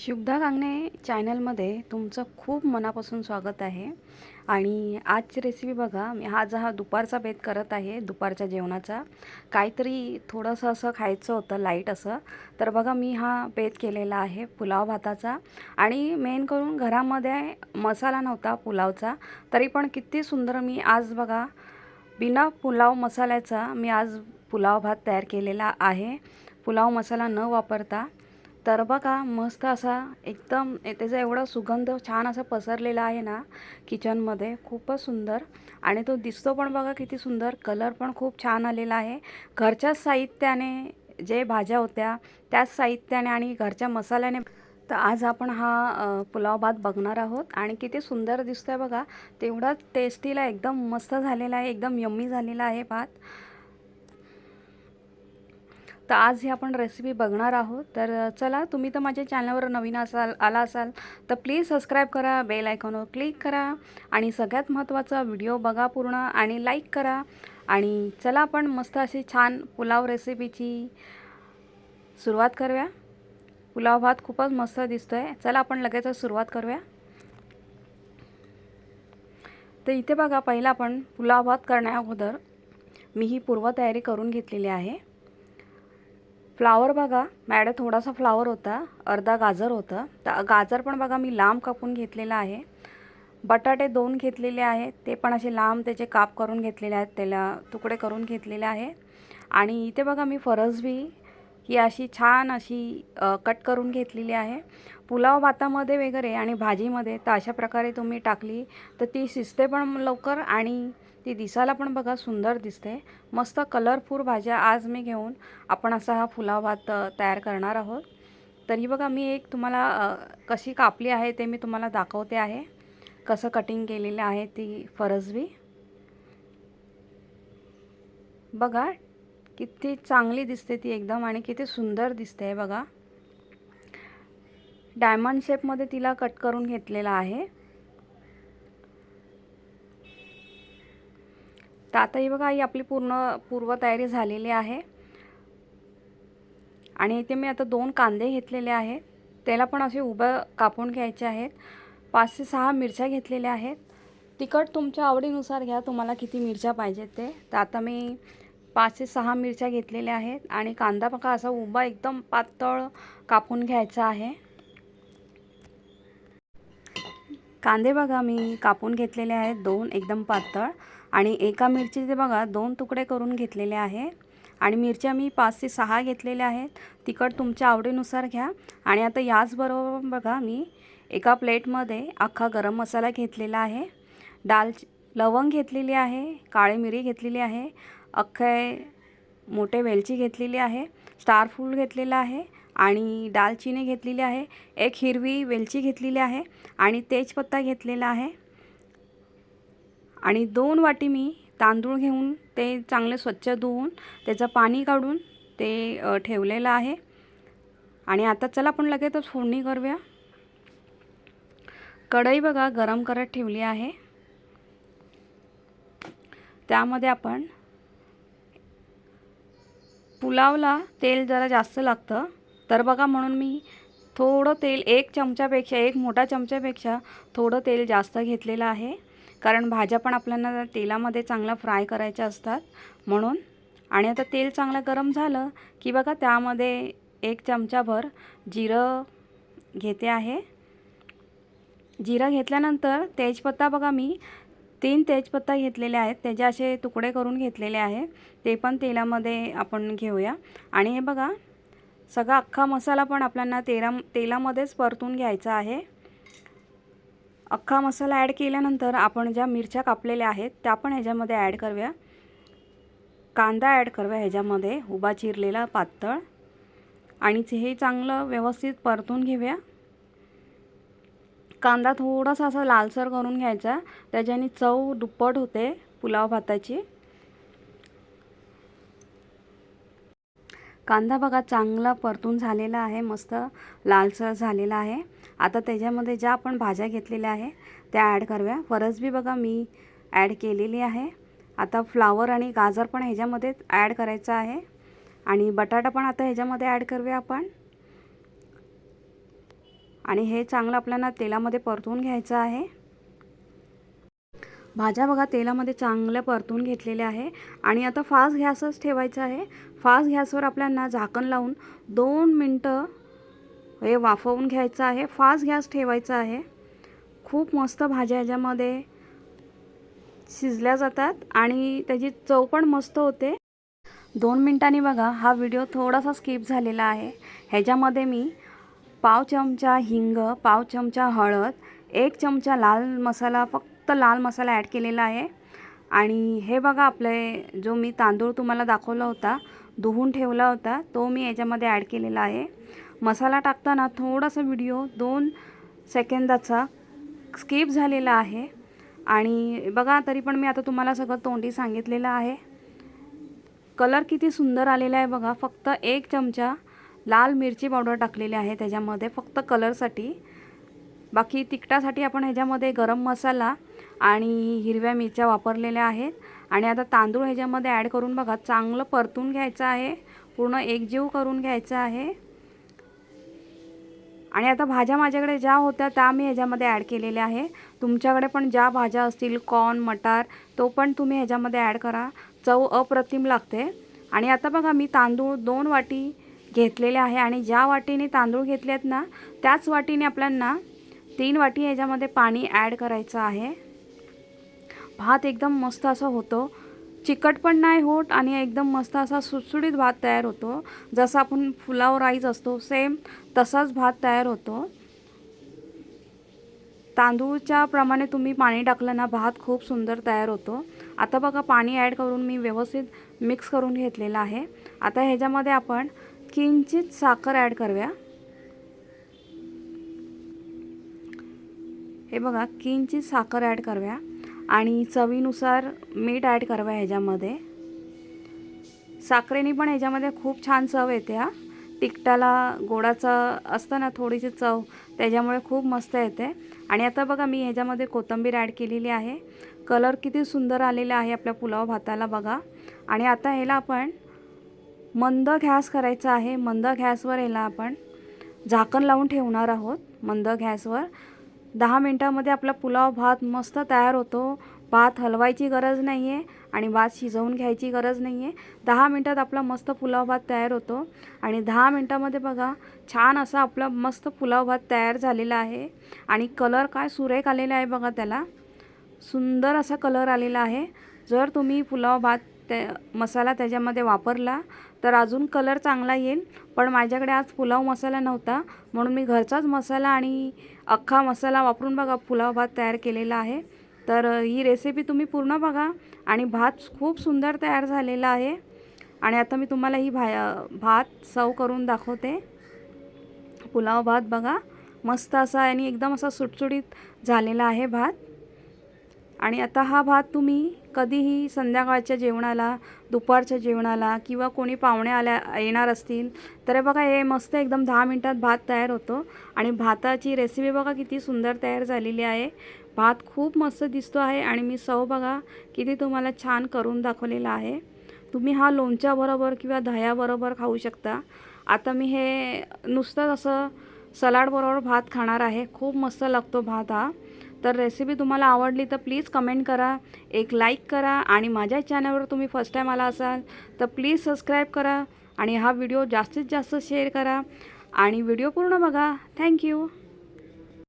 शुभदा कांगणे चॅनलमध्ये तुमचं खूप मनापासून स्वागत आहे. आणि आजची रेसिपी बघा मी आज हा दुपारचा बेत करत आहे दुपारच्या जेवणाचा. काहीतरी थोडंसं असं खायचं होतं लाइट असं. तर बघा मी हा बेत केलेला आहे पुलाव भाताचा. आणि मेन करून घरामध्ये मसाला नव्हता पुलावचा तरी पण किती सुंदर मी आज बघा बिना पुलाव मसाल्याचा मी आज पुलाव भात तयार केलेला आहे. पुलाव मसाला न वापरता. तर बघा मस्त असा एकदम त्याचा एवढा सुगंध छान असा पसरलेला आहे ना किचनमध्ये खूपच सुंदर. आणि तो दिसतो पण बघा किती सुंदर. कलर पण खूप छान आलेला आहे. घरच्याच साहित्याने जे भाज्या होत्या त्याच साहित्याने आणि घरच्या मसाल्याने. तर आज आपण हा पुलाव भात बघणार आहोत. आणि किती सुंदर दिसतोय बघा. तेवढा टेस्टीला एकदम मस्त झालेला आहे. एकदम यम्मी झालेला आहे भात. तर आज ही आपण रेसिपी बघणार आहोत. तर चला तुम्ही तर माझ्या चॅनलवर नवीन असाल आला असाल तर प्लीज सबस्क्राईब करा बेल आयकॉनवर क्लिक करा आणि सगळ्यात महत्त्वाचा व्हिडिओ बघा पूर्ण आणि लाईक करा. आणि चला आपण मस्त अशी छान पुलाव रेसिपीची सुरुवात करूया. पुलाव भात खूपच मस्त दिसतो आहे चला आपण लगेचच सुरुवात करूया. तर इथे बघा पहिला आपण पुलाव भात करण्या अगोदर मी ही पूर्वतयारी करून घेतलेली आहे. फ्लावर बघा. मॅडम थोडासा फ्लावर होता. अर्धा गाजर होतं. तर गाजर पण बघा मी लांब कापून घेतलेला आहे. बटाटे दोन घेतलेले आहेत. ते पण असे लांब त्याचे काप करून घेतलेले आहेत. त्याला तुकडे करून घेतलेले आहे. आणि इथे बघा मी फरसबी ही अशी छान अशी कट करून घेतलेली आहे. पुलाव भातामध्ये वगैरे आणि भाजीमध्ये तर अशा प्रकारे तुम्ही टाकली. तर ती शिजते पण लवकर आणि ती दिसायला पण बघा सुंदर दिसते. मस्त कलरफुल भाज्या आज मी घेऊन आपण असा हा पुलाव भात तयार करणार आहोत. तरी बघा मी एक तुम्हाला कशी कापली आहे ते मी तुम्हाला दाखवते आहे. कसं कटिंग केलेलं आहे ती फरसबी. बघा किती चांगली दिसते ती एकदम आणि किती सुंदर दिसते बघा. डायमंड शेपमध्ये तिला कट करून घेतलेला आहे. तर आता ही बघा ही आपली पूर्ण पूर्वतयारी झालेली आहे. आणि इथे मी आता दोन कांदे घेतलेले आहेत. त्याला पण असे उभं कापून घ्यायचे आहेत. पाच ते सहा मिरच्या घेतलेल्या आहेत. तिखट तुमच्या आवडीनुसार घ्या तुम्हाला किती मिरच्या पाहिजेत ते. तर आता मी पाच ते सहा मिरच्या घेतलेल्या आहेत. आणि कांदा बघा असा उभा एकदम पातळ कापून घ्यायचा आहे. कांदे बघा मी कापून घेतलेले आहेत दोन एकदम पातळ. आणि एका मिरचीचे बघा दोन तुकडे करून घेतलेले आहे. आणि मिरच्या मी पाच ते सहा घेतलेल्या आहेत. तिखट तुमच्या आवडीनुसार घ्या. आणि आता याचबरोबर बघा मी एका प्लेटमध्ये अख्खा गरम मसाला घेतलेला आहे. डाल लवंग घेतलेली आहे काळी मिरी घेतलेली आहे अख्खे मोठे वेलची घेतलेली आहे स्टार फूल घेतलेलं आहे. आणि दालचिनी घेतलेली आहे एक हिरवी वेलची घेतलेली आहे आणि तेजपत्ता घेतलेला आहे. आणि दोन वाटी मी तांदूळ घेऊन ते चांगले स्वच्छ धुवून त्याचं पाणी काढून ते ठेवलेलं आहे. आणि आता चला आपण लगेचच फोडणी करूया. कढई बघा गरम करत ठेवली आहे. त्यामध्ये आपण पुलावला तेल जरा जास्त लागतं. तर बघा म्हणून मी थोडं तेल एक चमच्यापेक्षा एक मोठा चमच्यापेक्षा थोडं तेल जास्त घेतलेलं आहे. कारण भाज्या पण आपल्याला तेलामध्ये चांगला फ्राय करायच्या असतात म्हणून. आणि आता तेल चांगलं गरम झालं की बघा त्यामध्ये एक चमचाभर जिरं घेते आहे. जिरं घेतल्यानंतर तेजपत्ता बघा मी तीन तेजपत्ता घेतलेले आहेत. त्याचे असे तुकडे करून घेतलेले आहे. ते पण तेलामध्ये आपण घेऊया. आणि हे बघा सगळा अख्खा मसाला पण आपल्याला तेला तेलामध्येच परतून घ्यायचा आहे. अख्खा मसाला ॲड केल्यानंतर आपण ज्या मिरच्या कापलेल्या आहेत त्या पण ह्याच्यामध्ये ॲड करूया. कांदा ॲड करूया ह्याच्यामध्ये उभा चिरलेला पातळ. आणि ते हे चांगलं व्यवस्थित परतून घेऊया. कांदा थोडासा असा लालसर करून घ्यायचा त्याच्याने चव दुप्पट होते पुलाव भाताची. कांदा बघा चांगला परतून झालेला आहे मस्त लालसर झालेला आहे. आता त्याच्यामध्ये ज्या आपण भाज्या घेतलेल्या आहे त्या ॲड करूया. फरसबी बघा मी ॲड केलेली आहे. आता फ्लावर आणि गाजर पण ह्याच्यामध्ये ॲड करायचं आहे. आणि बटाटा पण आता ह्याच्यामध्ये ॲड करूया आपण. आणि हे चांगलं आपल्याला तेलामध्ये परतवून घ्यायचं आहे. भाज्या बघा तेलामध्ये चांगल्या परतून घेतलेल्या आहे. आणि आता फास्ट गॅसच ठेवायचा आहे. फास्ट गॅसवर आपल्याला झाकण लावून दोन मिनटं हे वाफवून घ्यायचं आहे. फास्ट गॅस ठेवायचा आहे. खूप मस्त भाज्या ह्याच्यामध्ये शिजल्या जातात आणि त्याची चव पण मस्त होते. दोन मिनटांनी बघा हा व्हिडिओ थोडासा स्किप झालेला आहे. ह्याच्यामध्ये मी पाव चमचा हिंग पाव चमचा हळद एक चमचा लाल मसाला फक्त फक्त लाल मसाला ॲड केलेला आहे. आणि हे बघा आपले जो मी तांदूळ तुम्हाला दाखवला होता धुवून ठेवला होता तो मी याच्यामध्ये ॲड केलेला आहे. मसाला टाकताना थोडासा व्हिडिओ दोन सेकंदाचा स्किप झालेला आहे. आणि बघा तरी पण मी आता तुम्हाला सगळं तोंडी सांगितलेलं आहे. कलर किती सुंदर आलेला आहे बघा. फक्त एक चमचा लाल मिरची पावडर टाकलेली आहे त्याच्यामध्ये फक्त कलरसाठी. बाकी तिखटासाठी आपण ह्याच्यामध्ये गरम मसाला आणि हिरव्या मिरच्या वापरलेल्या आहेत. आणि आता तांदूळ ह्याच्यामध्ये ॲड करून बघा चांगलं परतून घ्यायचं आहे. पूर्ण एकजीव करून घ्यायचं आहे. आणि आता भाज्या माझ्याकडे ज्या होत्या त्या मी ह्याच्यामध्ये ॲड केलेल्या आहे. तुमच्याकडे पण ज्या भाज्या असतील कॉर्न मटार तो पण तुम्ही ह्याच्यामध्ये ॲड करा. चव अप्रतिम लागते. आणि आता बघा मी तांदूळ दोन वाटी घेतलेले आहे. आणि ज्या वाटीने तांदूळ घेतले आहेत ना त्याच वाटीने आपल्यांना तीन वाटी ह्याच्यामध्ये पाणी ॲड करायचं आहे. भात एकदम मस्त असा होतो. चिकट पण नाही होत आणि एकदम मस्त असा सुटसुटीत भात तयार होतो. जसं आपण फुलाव राईस असतो सेम तसाच भात तयार होतो. तांदूळच्या प्रमाणे तुम्ही पाणी टाकलं ना भात खूप सुंदर तयार होतो. आता बघा पाणी ॲड करून मी व्यवस्थित मिक्स करून घेतलेलं आहे. आता ह्याच्यामध्ये आपण किंचित साखर ॲड करूया. हे बघा किंचित साखर ॲड करूया. आणि चवीनुसार मीठ ॲड करावं ह्याच्यामध्ये. साखरेने पण ह्याच्यामध्ये खूप छान चव येते हा. तिखटाला गोडाचं असतं ना थोडीशी चव त्याच्यामुळे खूप मस्त येते. आणि आता बघा मी ह्याच्यामध्ये कोथिंबीर ॲड केलेली आहे. कलर किती सुंदर आलेला आहे आपल्या पुलाव भाताला बघा. आणि आता ह्याला आपण मंद गॅस करायचा आहे. मंद गॅसवर ह्याला आपण झाकण लावून ठेवणार आहोत. मंद गॅसवर. दहा मिनटामध्ये आपला पुलाव भात मस्त तयार होतो. भात हलवायची गरज नाही आहे आणि भात शिजवून घ्यायची गरज नाही आहे दहा मिनटात आपला मस्त पुलाव भात तयार होतो. आणि दहा मिनटामध्ये बघा छान असा आपला मस्त पुलाव भात तयार झालेला आहे. आणि कलर काय सुरेख आलेला आहे बघा त्याला. सुंदर असा कलर आलेला आहे. जर तुम्ही पुलाव भात ते मसाला त्याच्यामध्ये वापरला तर अजून कलर चांगला येईल. पण माझ्याकडे आज पुलाव मसाला नव्हता. म्हणून मी घरचाच मसाला आणि अख्खा मसाला वापरून बघा पुलाव भात तयार केलेला आहे. तर ही रेसिपी तुम्ही पूर्ण बघा आणि भात खूप सुंदर तयार झालेला आहे. आणि आता मी तुम्हाला ही भा भात सर्व करून दाखवते. पुलाव भात बघा मस्त असा आणि एकदम असा सुटसुटीत झालेला आहे भात. आणि आता हा भात तुम्ही कधीही संध्याकाळच्या जेवणाला दुपारच्या जेवणाला किंवा कोणी पाहुणे आल्या येणार असतील तर बघा हे मस्त एकदम दहा मिनटात भात तयार होतो. आणि भाताची रेसिपी बघा किती सुंदर तयार झालेली आहे. भात खूप मस्त दिसतो आहे आणि मी सव बघा किती तुम्हाला छान करून दाखवलेला आहे. तुम्ही हा लोणच्याबरोबर किंवा दह्याबरोबर खाऊ शकता. आता मी हे नुसतंच असं सलाडबरोबर भात खाणार आहे. खूप मस्त लागतो भात हा. तर रेसिपी तुम्हाला आवडली तर प्लीज कमेंट करा एक लाईक करा आणि माझ्या चॅनलवर तुम्ही फर्स्ट टाईम आला असाल तर प्लीज सबस्क्राईब करा आणि हा व्हिडिओ जास्तीत जास्त शेअर करा आणि व्हिडिओ पूर्ण बघा. थँक्यू